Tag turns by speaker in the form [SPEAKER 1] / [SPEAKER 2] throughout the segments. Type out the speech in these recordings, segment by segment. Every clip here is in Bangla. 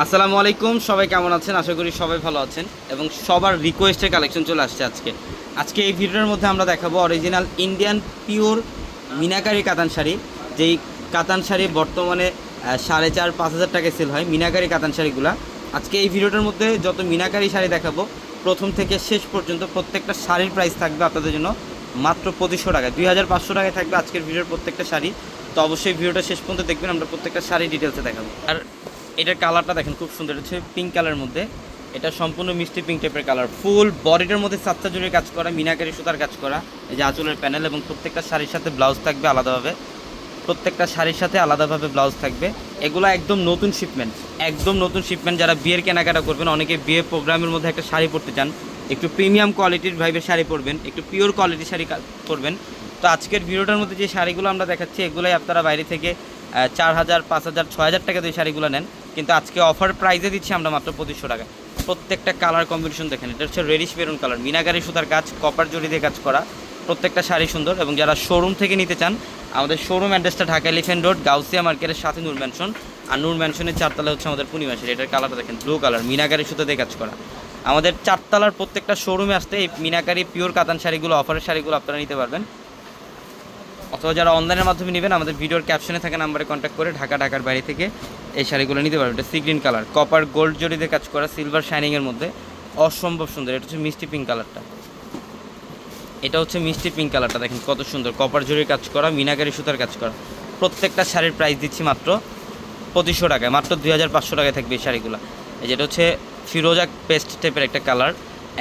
[SPEAKER 1] আসসালামু আলাইকুম, সবাই কেমন আছেন? আশা করি সবাই ভালো আছেন এবং সবার রিকোয়েস্টের কালেকশন চলে আসছে আজকে। আজকে এই ভিডিওর মধ্যে আমরা দেখাবো অরিজিনাল ইন্ডিয়ান পিওর মিনাকারি কাতান শাড়ি, যেই কাতান শাড়ি বর্তমানে সাড়ে চার, পাঁচ হাজার টাকায় সেল হয়, মিনাকারি কাতান শাড়িগুলা। আজকে এই ভিডিওটার মধ্যে যত মিনাকারি শাড়ি দেখাবো, প্রথম থেকে শেষ পর্যন্ত প্রত্যেকটা শাড়ির প্রাইস থাকবে আপনাদের জন্য মাত্র পঁচিশশো টাকায় দুই হাজার পাঁচশো টাকায় থাকবে আজকের ভিডিওর প্রত্যেকটা শাড়ি। তো অবশ্যই ভিডিওটা শেষ পর্যন্ত দেখবেন, আমরা প্রত্যেকটা শাড়ি ডিটেলসে দেখাবো। আর এটার কালারটা দেখেন, খুব সুন্দর। হচ্ছে পিঙ্ক কালারের মধ্যে। এটা সম্পূর্ণ মিষ্টি পিঙ্ক টাইপের কালার ফুল বডিটার মধ্যে সাতটা জুড়ে কাজ করা, মিনাকারি সুতার কাজ করা। এই যে আঁচলের প্যানেল এবং প্রত্যেকটা শাড়ির সাথে ব্লাউজ থাকবে আলাদাভাবে। প্রত্যেকটা শাড়ির সাথে আলাদাভাবে ব্লাউজ থাকবে। এগুলো একদম নতুন শিপমেন্ট একদম নতুন শিপমেন্ট যারা বিয়ের কেনাকাটা করবেন, অনেকে বিয়ে প্রোগ্রামের মধ্যে একটা শাড়ি পরতে চান। একটু প্রিমিয়াম কোয়ালিটির ভাইবের শাড়ি পরবেন, একটু পিওর কোয়ালিটির শাড়ি পরবেন। তো আজকের ভিডিওটার মধ্যে যে শাড়িগুলো আমরা দেখাচ্ছি, এগুলোই আপনারা বাইরে থেকে চার হাজার, পাঁচ হাজার, ছয় হাজার টাকা দিয়ে শাড়িগুলো নেন। কিন্তু আজকে অফার প্রাইসে দিচ্ছি আমরা মাত্র পঁচিশশো টাকা। প্রত্যেকটা কালার কম্বিনেশন দেখেন, এটা হচ্ছে রেডিশ বেরুন কালার মিনাগারি সুতার কাজ কপার জড়ি দিয়ে কাজ করা, প্রত্যেকটা শাড়ি সুন্দর এবং যারা শোরুম থেকে নিতে চান, আমাদের শোরুম অ্যাড্রেসটা ঢাকা এলিফেন্ট রোড গাউসিয়া মার্কেটের সাথে নূর ম্যানশন আর নূর ম্যানশনের চারতলা হচ্ছে আমাদের পূর্ণিমাসের এটার কালারটা দেখেন ব্লু কালার মিনাকারি সুতো দিয়ে কাজ করা। আমাদের চারতলার প্রত্যেকটা শোরুমে আসতে এই মিনাকারি পিওর কাতান শাড়িগুলো অফারের শাড়িগুলো আপনারা নিতে পারবেন। অথবা যারা অনলাইনের মাধ্যমে নেবেন, আমাদের ভিডিওর ক্যাপশনে থাকা নাম্বারে কন্ট্যাক্ট করে ঢাকা, ঢাকার বাইরে থেকে এই শাড়িগুলো নিতে পারবেন। এটা sea green colour copper gold জড়িতে কাজ করা সিলভার শাইনিংয়ের মধ্যে। অসম্ভব সুন্দর, এটা হচ্ছে মিষ্টি পিঙ্ক কালারটা এটা হচ্ছে মিষ্টি পিঙ্ক কালারটা দেখেন কত সুন্দর। কপার জরির কাজ করা, মিনাকারি সুতার কাজ করা। প্রত্যেকটা শাড়ির প্রাইস দিচ্ছি মাত্র পঁচিশশো টাকায়, মাত্র দুই হাজার পাঁচশো টাকায় থাকবে এই শাড়িগুলো। এই যেটা হচ্ছে ফিরোজা পেস্ট টাইপের একটা কালার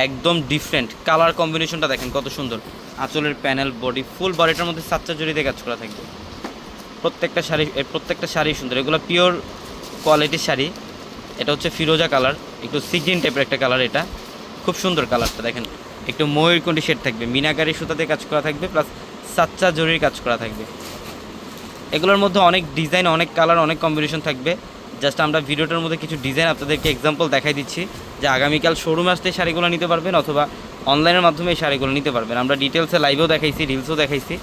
[SPEAKER 1] একদম ডিফারেন্ট কালার কম্বিনেশনটা দেখেন কত সুন্দর। আঁচলের প্যানেল, বডি, ফুল বডিটার মধ্যে সাতটা জড়িতে কাজ করা থাকবে। প্রত্যেকটা শাড়ি প্রত্যেকটা শাড়ি সুন্দর। এগুলো পিওর কোয়ালিটির শাড়ি। এটা হচ্ছে ফিরোজা কালার। একটু সিজিন টাইপের একটা কালার এটা। খুব সুন্দর কালারটা, দেখেন। একটু ময়ূরকণ্ঠী শেড থাকবে। মিনাকারি সুতাতে কাজ করা থাকবে প্লাস সাচ্চা জরির কাজ করা থাকবে। এগুলোর মধ্যে অনেক ডিজাইন অনেক কালার অনেক কম্বিনেশন থাকবে। জাস্ট আমরা ভিডিওটার মধ্যে কিছু ডিজাইন আপনাদেরকে এক্সাম্পল দেখাই দিচ্ছি। যে আগামীকাল শোরুমে আসতে শাড়িগুলো নিতে পারবেন, অথবা অনলাইনের মাধ্যমে এই শাড়িগুলো নিতে পারবেন। আমরা ডিটেলসে লাইভেও দেখাইছি রিলসও দেখাইছি।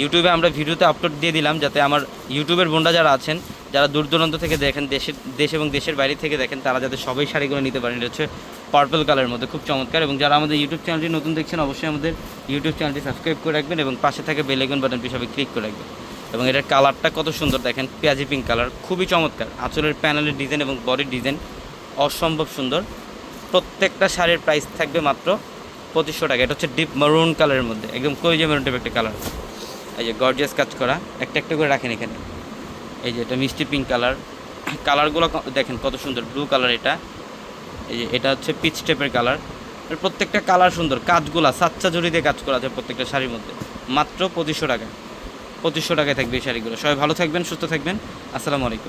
[SPEAKER 1] ইউটিউবে আমরা ভিডিওতে আপলোড দিয়ে দিলাম যাতে আমার ইউটিউবের বোনরা যারা আছেন, যারা দূর দূরান্ত থেকে দেখেন, দেশের, দেশ এবং দেশের বাইরে থেকে দেখেন, তারা যাতে সবাই শাড়িগুলো নিতে পারেন। এটা হচ্ছে পার্পল কালারের মধ্যে, খুব চমৎকার। এবং যারা আমাদের ইউটিউব চ্যানেলটি নতুন দেখছেন, অবশ্যই আমাদের ইউটিউব চ্যানেলটি সাবস্ক্রাইব করে রাখবেন এবং পাশে থাকে বেলেগন বাটন হিসাবে ক্লিক করে রাখবেন। এবং এটার কালারটা কত সুন্দর দেখেন, পেঁয়াজি পিঙ্ক কালার খুবই চমৎকার। আঁচলের প্যানেলের ডিজাইন এবং বডির ডিজাইন অসম্ভব সুন্দর। প্রত্যেকটা শাড়ির প্রাইস থাকবে মাত্র পঁচিশশো টাকা। এটা হচ্ছে ডিপ মারুন কালারের মধ্যে। একদম কইজে মেরুন টাইপের একটা কালার এই যে গর্জিয়াস কাজ করা। একটা একটা করে রাখেন এখানে। এই যে এটা মিষ্টি পিঙ্ক কালার কালারগুলো দেখেন কত সুন্দর। ব্লু কালার এটা। এই যে এটা হচ্ছে পিচ টেপের কালার প্রত্যেকটা কালার সুন্দর। কাজগুলা, সাচ্চা জড়ি দিয়ে কাজ করা আছে প্রত্যেকটা শাড়ির মধ্যে। মাত্র পঁচিশশো টাকা। পঁচিশশো টাকায় থাকবে এই শাড়িগুলো। সবাই ভালো থাকবেন, সুস্থ থাকবেন। আসসালামু আলাইকুম।